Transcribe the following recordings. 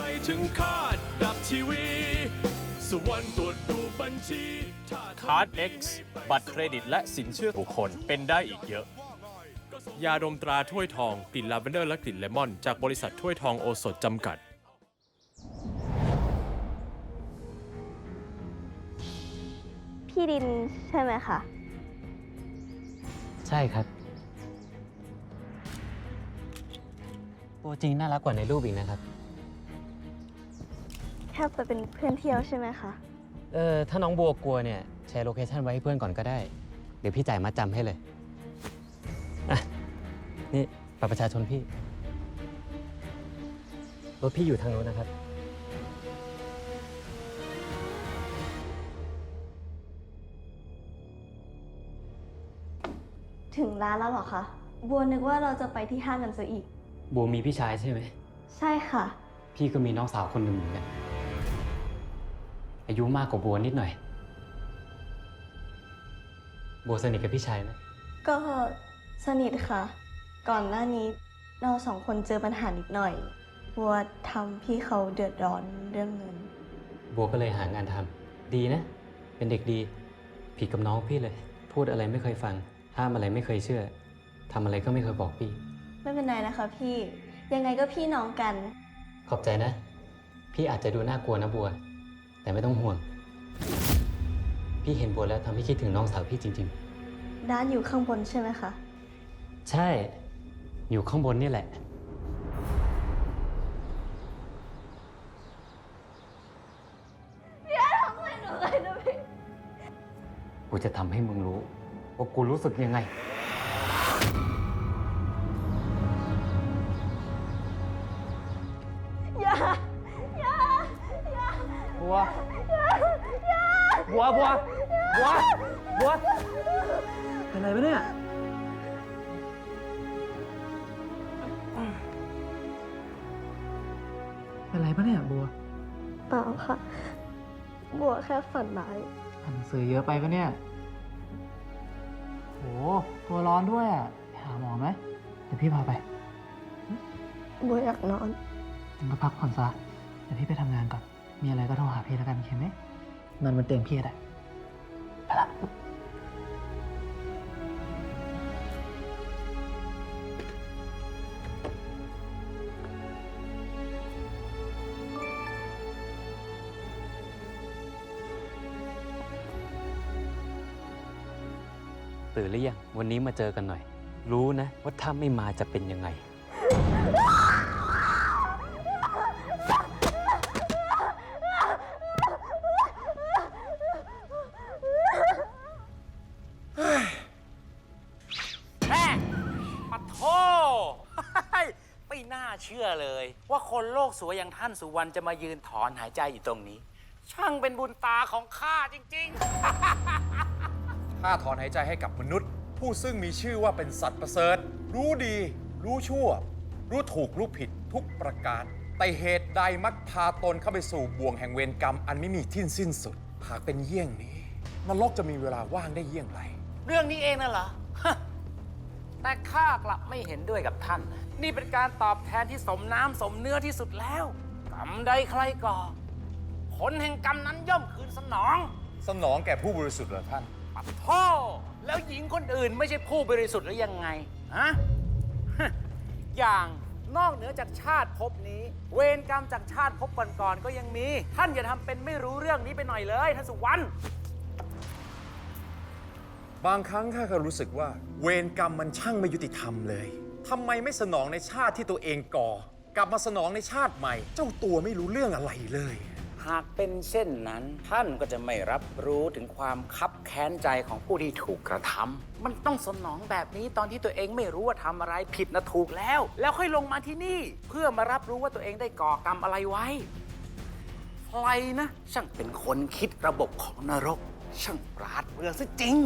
ใครถึงคาดดับทีวี สวรรค์ตรวจดูบัญชีถ้าคาร์ด X บัตรเครดิตและสินเชื่อบุคคลเป็นได้อีกเยอะ ยาดมตราถ้วยทอง กลิ่นลาเวนเดอร์และกลิ่นเลมอน จากบริษัทถ้วยทองโอสถจำกัด พี่ดินใช่ไหมคะ ใช่ครับ ตัวจริงน่ารักกว่าในรูปอีกนะครับ แค่ไปเป็นเพื่อนเที่ยวใช่ไหมคะ เออถ้าน้องบัวกลัวเนี่ยแชร์โลเคชันไว้ให้เพื่อนก่อนก็ได้ เดี๋ยวพี่จ่ายมาจำให้เลยอะนี่บัตรประชาชนพี่ รถพี่อยู่ทางโน้นนะครับ ถึงร้านแล้วเหรอคะ บัวนึกว่าเราจะไปที่ห้างกันซะอีก บัวมีพี่ชายใช่ไหม ใช่ค่ะ พี่ก็มีน้องสาวคนหนึ่งเหมือนกัน อายุมากกว่าบัวนิดหน่อย บัวสนิทกับพี่ชายไหมก็สนิทค่ะ ก่อนหน้านี้เราสองคนเจอปัญหานิดหน่อย บัวทำพี่เขาเดือดร้อนเรื่องเงิน บัวก็เลยหางานทำดีนะ เป็นเด็กดี ผิดกับน้องพี่เลย พูดอะไรไม่เคยฟัง ห้ามอะไรไม่เคยเชื่อทำอะไรก็ไม่เคยบอกพี่ ไม่เป็นไรนะคะพี่ ยังไงก็พี่น้องกัน ขอบใจนะ พี่อาจจะดูน่ากลัวนะบัว แต่ไม่ต้องห่วง พี่เห็นบัวแล้วทำให้คิดถึงน้องสาวพี่จริง ร้านอยู่ข้างบนใช่ไหมคะ ๆ ใช่ อยู่ข้างบนนี่แหละ กูจะทำให้มึงรู้ว่ากูรู้สึกยังไง บัวเป็นไรปะเนี่ย เป็นไรปะเนี่ยบัวเปล่าค่ะ บัวแค่ฝันร้ายอ่านหนังสือเยอะไปปะเนี่ย โห ตัวร้อนด้วยอะไปหาหมอไหมเดี๋ยวพี่พาไปบัวอยากนอนมึงก็พักผ่อนซะ เดี๋ยวพี่ไปทำงานก่อน มีอะไรก็โทรหาพี่แล้วกันโอเคไหมนอนบนเตียงพี่ก็ได้ ตื่นหรือยังวันนี้มาเจอกันหน่อย รู้นะ ว่าถ้าไม่มาจะเป็นยังไง แม่ปัดโท ไม่น่าเชื่อเลย ว่าคนโลกสวยอย่างท่านสุวรรณจะมายืนถอนหายใจอยู่ตรงนี้ ช่างเป็นบุญตาของข้าจริง ข้าถอนหายใจให้กับมนุษย์ ผู้ซึ่งมีชื่อว่าเป็นสัตว์ประเสริฐ รู้ดี รู้ชั่ว รู้ถูกรู้ผิดทุกประการ แต่เหตุใดมักพาตนเข้าไปสู่บ่วงแห่งเวรกรรม อันไม่มีที่สิ้นสุด หากเป็นเยี่ยงนี้นรกจะมีเวลาว่างได้เยี่ยงไรๆเรื่องนี้เองน่ะเหรอแต่ข้ากลับไม่เห็นด้วยกับท่าน นี่เป็นการตอบแทนที่สมน้ำสมเนื้อที่สุดแล้ว กรรมใดใครก่อ ผลแห่งกรรมนั้นย่อมคืนสนอง สนองแก่ผู้บริสุทธิ์เหรอท่าน ปัดโทแล้วหญิงคนอื่นไม่ใช่ผู้บริสุทธิ์หรือยังไง ฮะ อย่างนอกเหนือจากชาติภพนี้ เวรกรรมจากชาติภพก่อนๆก็ยังมี ท่านอย่าทำเป็นไม่รู้เรื่องนี้ไปหน่อยเลยท่านสุวรรณ บางครั้งข้าก็รู้สึกว่า เวรกรรมมันช่างไม่ยุติธรรมเลยทำไมไม่สนองในชาติที่ตัวเองก่อ กลับมาสนองในชาติใหม่ เจ้าตัวไม่รู้เรื่องอะไรเลย หากเป็นเช่นนั้น ท่านก็จะไม่รับรู้ถึงความคับแค้นใจของผู้ที่ถูกกระทำมันต้องสนองแบบนี้ตอนที่ตัวเองไม่รู้ว่าทำอะไรผิดนะถูกแล้ว แล้วค่อยลงมาที่นี่ เพื่อมารับรู้ว่าตัวเองได้ก่อกรรมอะไรไว้ ใครนะ ช่างเป็นคนคิดระบบของนรก ช่างปราดเปรื่องซะจริง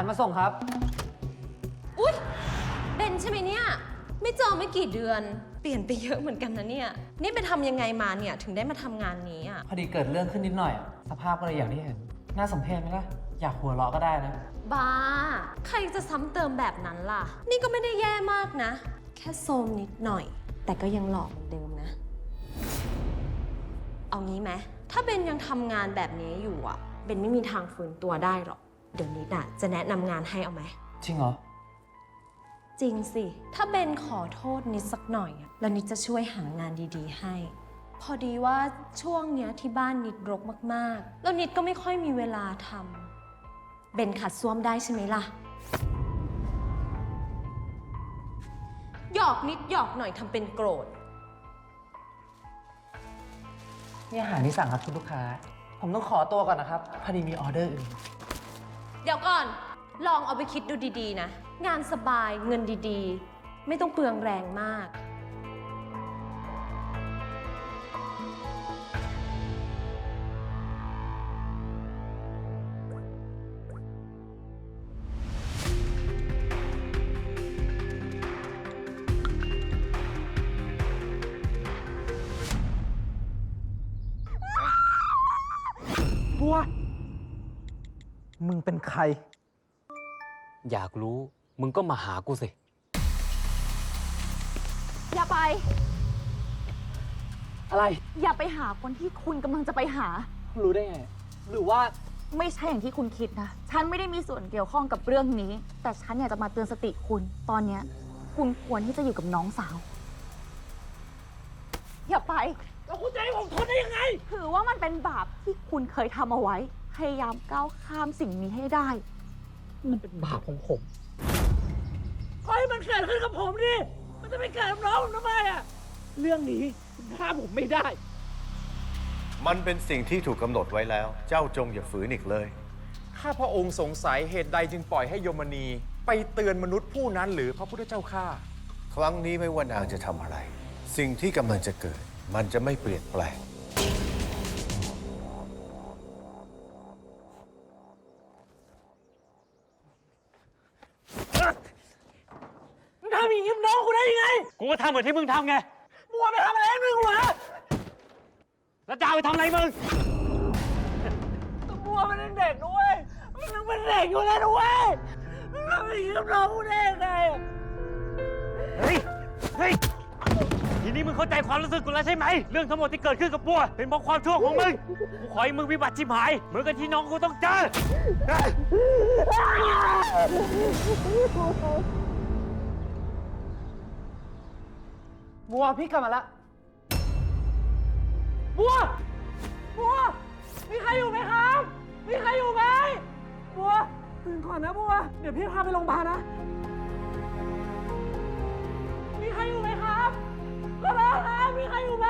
าหารมาส่งครับ อุ๊ย เป็นใช่ไหมเนี่ย ไม่เจอไม่กี่เดือน เปลี่ยนไปเยอะเหมือนกันนะเนี่ย นี่ไปทำยังไงมาเนี่ยถึงได้มาทำงานนี้อะ พอดีเกิดเรื่องขึ้นนิดหน่อยอะสภาพก็เลยอย่างที่เห็น น่าสมเพชไหมล่ะ อยากหัวเราะก็ได้นะ บ้า ใครจะซ้ำเติมแบบนั้นล่ะ นี่ก็ไม่ได้แย่มากนะ แค่โซมนิดหน่อย แต่ก็ยังหล่อเหมือนเดิมนะ เอางี้ไหมถ้าเบนยังทำงานแบบนี้อยู่อะ เบนไม่มีทางฟื้นตัวได้หรอก เดี๋ยวนิดอะจะแนะนำงานให้เอาไหม จริงเหรอ จริงสิ ถ้าเบนขอโทษนิดสักหน่อยอะแล้วนิดจะช่วยหางานดีๆให้ พอดีว่าช่วงเนี้ยที่บ้านนิดรกมากๆ แล้วนิดก็ไม่ค่อยมีเวลาทำเบนขัดซ่วมได้ใช่ไหมล่ะ หยอกนิดหยอกหน่อยทำเป็นโกรธ นี่อาหารที่สั่งครับคุณลูกค้า ผมต้องขอตัวก่อนนะครับ พอดีมีออเดอร์อื่น เดี๋ยวก่อน ลองเอาไปคิดดูดีๆนะ งานสบายเงินดีๆ ไม่ต้องเปลืองแรงมาก งเป็นใคร อยากรู้มึงก็มาหากูสิ อย่าไป อะไร อย่าไปหาคนที่คุณกำลังจะไปหา รู้ได้ไง หรือว่า ไม่ใช่อย่างที่คุณคิดนะ ฉันไม่ได้มีส่วนเกี่ยวข้องกับเรื่องนี้ แต่ฉันอยากจะมาเตือนสติคุณ ตอนเนี้ยคุณควรที่จะอยู่กับน้องสาว อย่าไป แล้วคุณจะให้ผมทนได้ยังไง ถือว่ามันเป็นบาปที่คุณเคยทำเอาไว้ พยายามก้าวข้ามสิ่งนี้ให้ได้ มันเป็นบาปของผมก็ให้มันเกิดขึ้นกับผมดิมันจะไปเกิดกับน้องผมทำไมอะเรื่องนี้คุณห้ามผมไม่ได้ มันเป็นสิ่งที่ถูกกำหนดไว้แล้ว เจ้าจงอย่าฝืนอีกเลย ข้าพระองค์สงสัยเหตุใดจึงปล่อยให้โยมนี ไปเตือนมนุษย์ผู้นั้นหรือพระพุทธเจ้าข้า ครั้งนี้ไม่ว่านางจะทำอะไร สิ่งที่กำลังจะเกิด มันจะไม่เปลี่ยนแปลง ทำอย่างนี้กับน้องกูได้ยังไงกูก็ทำเหมือนที่มึงทำไง มัวไปทำอะไรให้มึงวะแล้วจะเอาไปทำอะไรมึงตัวบัวมันเป็นเด็กด้วย มันยังเป็นเด็กอยู่เลยด้วยมึงทำอย่างนี้กับน้องกูได้ยังไงเฮ้ยเฮ้ยทีนี้มึงเข้าใจความรู้สึกกูแล้วใช่ไหม เรื่องทั้งหมดที่เกิดขึ้นกับบัว เป็นเพราะความชั่วของมึง กูขอให้มึงวิบัติชิบหายเหมือนกับที่น้องกูต้องเจอ บัวพี่กลับมาละบัว บัว มีใครอยู่ไหมครับ มีใครอยู่ไหมบัว ตื่นก่อนนะบัว เดี๋ยวพี่พาไปโรงพยาบาลนะ มีใครอยู่ไหมครับก็ร้องครับมีใครอยู่ไหม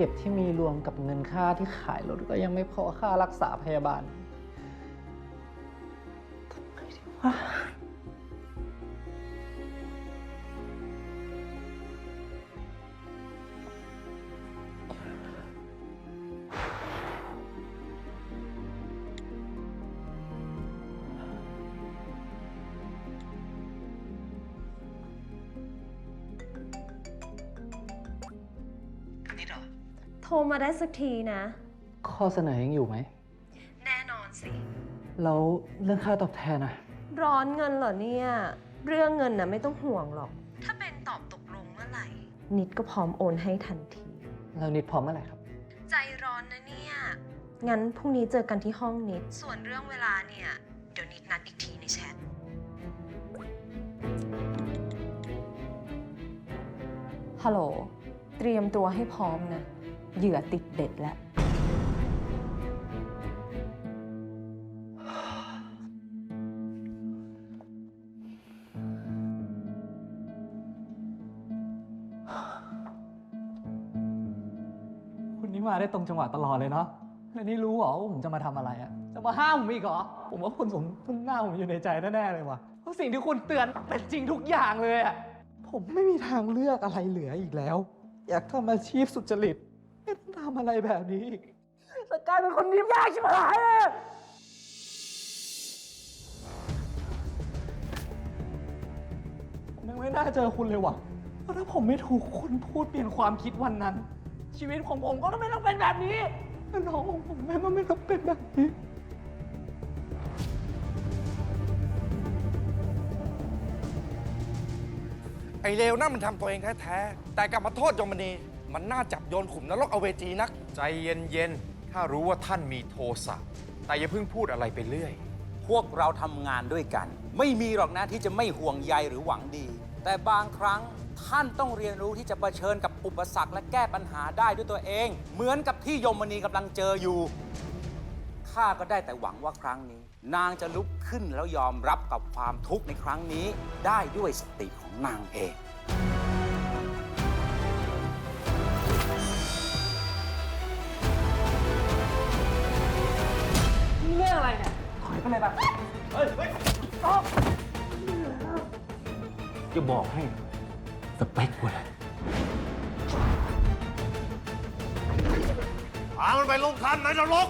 เก็บที่มีรวมกับเงินค่าที่ขายรถก็ยังไม่พอค่ารักษาพยาบาลทำไงดีวะ โทรมาได้สักทีนะ ข้อเสนอยังอยู่ไหม แน่นอนสิ แล้วเรื่องค่าตอบแทนอะร้อนเงินเหรอเนี่ย เรื่องเงินนะไม่ต้องห่วงหรอก ถ้าเป็นตอบตกลงเมื่อไหร่ นิดก็พร้อมโอนให้ทันที แล้วนิดพร้อมเมื่อไหร่ครับ ใจร้อนนะเนี่ย งั้นพรุ่งนี้เจอกันที่ห้องนิด ส่วนเรื่องเวลาเนี่ย เดี๋ยวนิดนัดอีกทีในแชท ฮัลโหล เตรียมตัวให้พร้อมนะ เหยื่อติดเบ็ดแล้ว คุณนี่มาได้ตรงจังหวะตลอดเลยเนาะแล้วนี่รู้เหรอว่าผมจะมาทำอะไรอะจะมาห้ามผมอีกเหรอ ผมว่าคุณสมคุณหน้าผมอยู่ในใจแน่ๆเลยว่ะ เพราะสิ่งที่คุณเตือนเป็นจริงทุกอย่างเลยอะผมไม่มีทางเลือกอะไรเหลืออีกแล้ว อยากทำอาชีพสุจริต ทำอะไรแบบนี้อีกแต่กลายเป็นคนนิ่มยากชิบหายเลยผมยังไม่น่าเจอคุณเลยว่ะเพราะถ้าผมไม่ถูกคุณพูดเปลี่ยนความคิดวันนั้น ชีวิตของผมก็ไม่ต้องเป็นแบบนี้และน้องของผมแม่ก็ไม่ต้องเป็นแบบนี้ ไอเลวนั่นมันทำตัวเองแท้ๆแต่กลับมาโทษยมณี มันน่าจับโยนขุมนรกเอาเวจีนัก ใจเย็นๆถ้ารู้ว่าท่านมีโทสะ แต่อย่าเพิ่งพูดอะไรไปเรื่อย พวกเราทำงานด้วยกัน ไม่มีหรอกนะที่จะไม่ห่วงใยหรือหวังดี แต่บางครั้งท่านต้องเรียนรู้ที่จะเผชิญกับอุปสรรคและแก้ปัญหาได้ด้วยตัวเอง เหมือนกับที่ยมณีกำลังเจออยู่ ข้าก็ได้แต่หวังว่าครั้งนี้ นางจะลุกขึ้นแล้วยอมรับกับความทุกข์ในครั้งนี้ ได้ด้วยสติของนางเอง เนี่ยถอยไปเลยแบบจะบอกให้ สเปคกูเลยพามันไปลงทันในนรก